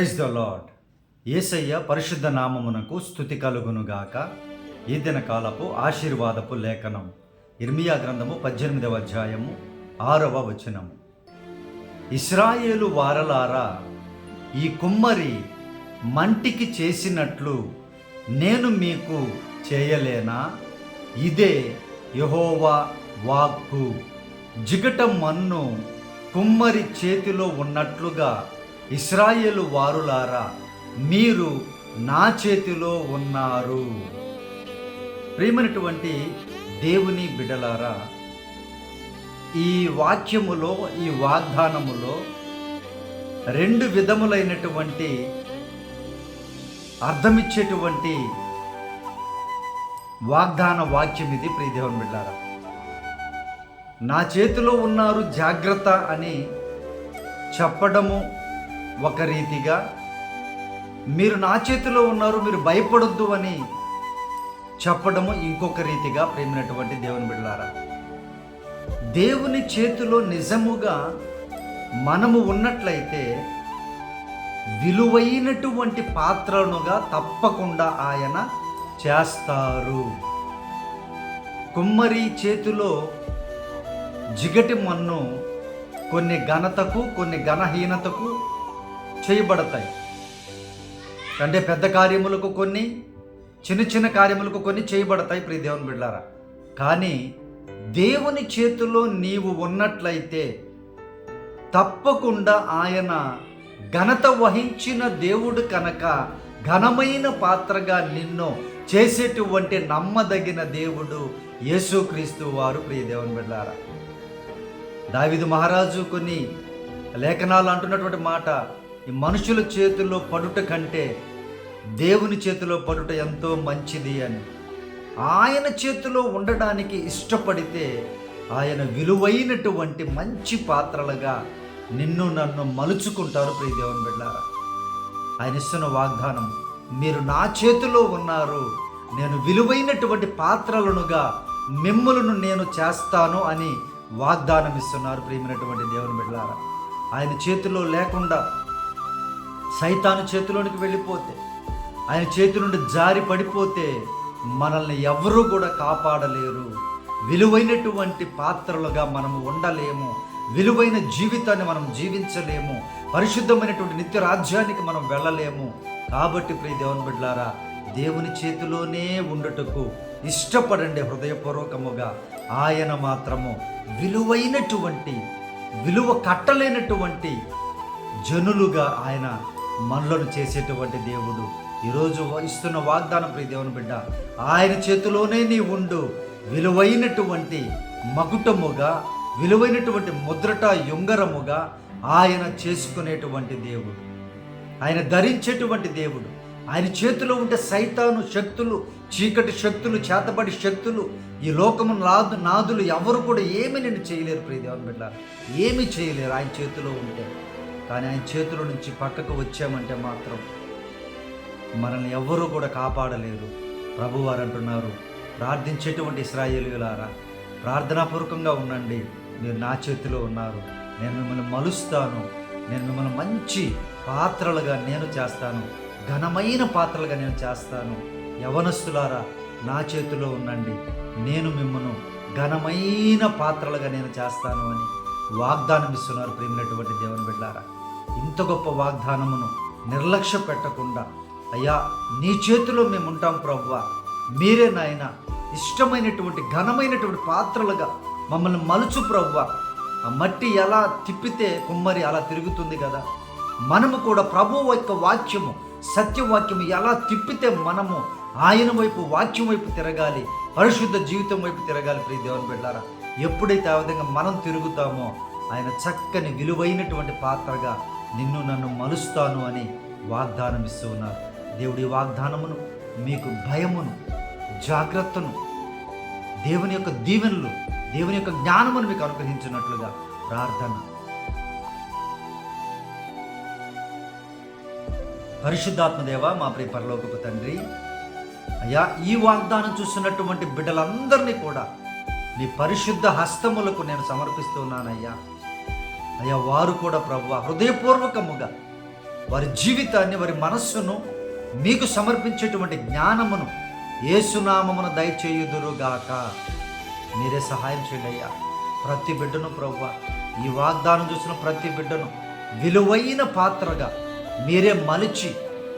Praise the lord ఏసయ్య పరిశుద్ధ నామమునకు స్థుతి కలుగునుగాక. ఈ దిన కాలపు ఆశీర్వాదపు లేఖనం. ఇర్మియా గ్రంథము పద్దెనిమిదవ అధ్యాయము ఆరవ వచనము ఇస్రాయేలు వారలారా ఈ కుమ్మరి మంటికి చేసినట్లు నేను మీకు చేయలేనా? ఇదే యహోవా వాక్కు. జిగట మన్ను కుమ్మరి చేతిలో ఉన్నట్లుగా ఇస్రాయేలు వారులారా మీరు నా చేతిలో ఉన్నారు. ప్రియమైనటువంటి దేవుని బిడలారా ఈ వాక్యములో ఈ వాగ్దానములో రెండు విధములైనటువంటి అర్థమిచ్చేటువంటి వాగ్దాన వాక్యం ఇది ప్రియదేవన్ బిడ్డారా నా చేతిలో ఉన్నారు జాగ్రత్త అని చెప్పడము ఒక రీతిగా మీరు నా చేతిలో ఉన్నారు మీరు భయపడొద్దు అని చెప్పడము ఇంకొక రీతిగా ప్రేమినటువంటి దేవుని బిడ్డలారా. దేవుని చేతిలో నిజముగా మనము ఉన్నట్లయితే విలువైనటువంటి పాత్రనుగా తప్పకుండా ఆయన చేస్తారు. కుమ్మరి చేతిలో జిగటి మన్ను కొన్ని ఘనతకు కొన్ని ఘనహీనతకు చేయబడతాయి. అంటే పెద్ద కార్యములకు కొన్ని చిన్న చిన్న కార్యములకు కొన్ని చేయబడతాయి ప్రియ దేవుని బిడ్డారా. కానీ దేవుని చేతిలో నీవు ఉన్నట్లయితే తప్పకుండా ఆయన ఘనత వహించిన దేవుడు కనుక ఘనమైన పాత్రగా నిన్ను చేసేటువంటి నమ్మదగిన దేవుడు యేసుక్రీస్తు వారు ప్రియ దేవుని బిడ్డారా. దావిదు మహారాజు కొన్ని లేఖనాలు అంటున్నటువంటి మాట ఈ మనుషుల చేతిలో పడుట కంటే దేవుని చేతిలో పడుట ఎంతో మంచిది అని. ఆయన చేతిలో ఉండడానికి ఇష్టపడితే ఆయన విలువైనటువంటి మంచి పాత్రలుగా నిన్ను నన్ను మలుచుకుంటారు ప్రియ దేవుని బిడ్డారా. ఆయన ఇస్తున్న వాగ్దానం మీరు నా చేతిలో ఉన్నారు నేను విలువైనటువంటి పాత్రలనుగా మిమ్మలను నేను చేస్తాను అని వాగ్దానం ఇస్తున్నారు ప్రియమైనటువంటి దేవుని బిడ్డారా. ఆయన చేతిలో లేకుండా సైతాను చేతిలోనికి వెళ్ళిపోతే ఆయన చేతి నుండి జారి పడిపోతే మనల్ని ఎవరూ కూడా కాపాడలేరు. విలువైనటువంటి పాత్రలుగా మనము ఉండలేము. విలువైన జీవితాన్ని మనం జీవించలేము. పరిశుద్ధమైనటువంటి నిత్య రాజ్యానికి మనం వెళ్ళలేము. కాబట్టి ప్రియ దేవుని బిడ్లారా దేవుని చేతిలోనే ఉండుటకు ఇష్టపడండి హృదయపూర్వకముగా. ఆయన మాత్రము విలువైనటువంటి విలువ కట్టలేనటువంటి జనులుగా ఆయన మనలను చేసేటువంటి దేవుడు. ఈరోజు ఇస్తున్న వాగ్దానం ప్రియ దేవుని బిడ్డ ఆయన చేతిలోనే నీ ఉండు. విలువైనటువంటి మకుటముగా విలువైనటువంటి ముద్రట యుంగరముగా ఆయన చేసుకునేటువంటి దేవుడు. ఆయన ధరించేటువంటి దేవుడు. ఆయన చేతిలో ఉంటే సైతాను శక్తులు చీకటి శక్తులు చేతబడి శక్తులు ఈ లోకము నాదు నాదులు ఎవరు కూడా ఏమి నేను చేయలేరు ప్రియదేవన్ బిడ్డ. ఏమి చేయలేరు ఆయన చేతిలో ఉంటే. కానీ ఆయన చేతిలో నుంచి పక్కకు వచ్చామంటే మాత్రం మనల్ని ఎవ్వరూ కూడా కాపాడలేరు. ప్రభువారు అంటున్నారు ప్రార్థించేటువంటి ఇస్రాయేలులారా ప్రార్థనాపూర్వకంగా ఉండండి. మీరు నా చేతిలో ఉన్నారు. నేను మిమ్మల్ని మలుస్తాను. నేను మిమ్మల్ని మంచి పాత్రలుగా నేను చేస్తాను. ఘనమైన పాత్రలుగా నేను చేస్తాను. యవనస్తులారా నా చేతిలో ఉండండి. నేను మిమ్మను ఘనమైన పాత్రలుగా నేను చేస్తాను అని వాగ్దానం ఇస్తున్నారు ప్రేమినటువంటి దేవుని బిడ్డారా. ఇంత గొప్ప వాగ్దానమును నిర్లక్ష్య పెట్టకుండా అయ్యా నీ చేతిలో మేము ఉంటాం ప్రభువ మీరే నాయన ఇష్టమైనటువంటి ఘనమైనటువంటి పాత్రలుగా మమ్మల్ని మలుచు ప్రభువ ఆ మట్టి ఎలా తిప్పితే కుమ్మరి అలా తిరుగుతుంది కదా. మనము కూడా ప్రభు యొక్క వాక్యము సత్యవాక్యము ఎలా తిప్పితే మనము ఆయన వైపు వాక్యం వైపు తిరగాలి పరిశుద్ధ జీవితం వైపు తిరగాలి ప్రియ దేవుని బిడ్డారా. ఎప్పుడైతే ఆ విధంగా మనం తిరుగుతామో ఆయన చక్కని విలువైనటువంటి పాత్రగా నిన్ను నన్ను మలుస్తాను అని వాగ్దానం ఇస్తూ ఉన్నారు. దేవుడి వాగ్దానమును మీకు భయమును జాగ్రత్తను దేవుని యొక్క దీవెనలు దేవుని యొక్క జ్ఞానమును మీకు అనుగ్రహించినట్లుగా ప్రార్థన. పరిశుద్ధాత్మదేవ మా ప్రియ పరలోకపు తండ్రి అయ్యా ఈ వాగ్దానం చూస్తున్నటువంటి బిడ్డలందరినీ కూడా నీ పరిశుద్ధ హస్తములకు నేను సమర్పిస్తున్నానయ్యా అయ్యా వారు కూడా ప్రభు హృదయపూర్వకముగా వారి జీవితాన్ని వారి మనస్సును మీకు సమర్పించేటువంటి జ్ఞానమును ఏసునామమును దయచేయుదురుగాక. మీరే సహాయం చేయండి అయ్యా. ప్రతి బిడ్డను ప్రభు ఈ వాగ్దానం చూసిన ప్రతి బిడ్డను విలువైన పాత్రగా మీరే మలిచి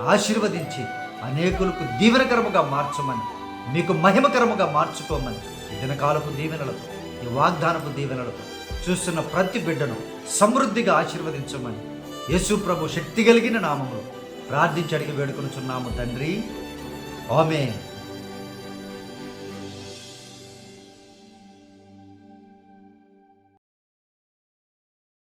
ఆశీర్వదించి అనేకులకు దీవెనకరముగా మార్చమని మీకు మహిమకరముగా మార్చుకోమని దినకాలపు దీవెనలతో ఈ వాగ్దానపు దీవెనలతో చూస్తున్న ప్రతి బిడ్డను సమృద్ధిగా ఆశీర్వదించమని. యేసు ప్రభు శక్తి కలిగిన నామములు ప్రార్థించడికి వేడుకొనుచున్నాము తండ్రి. ఆమె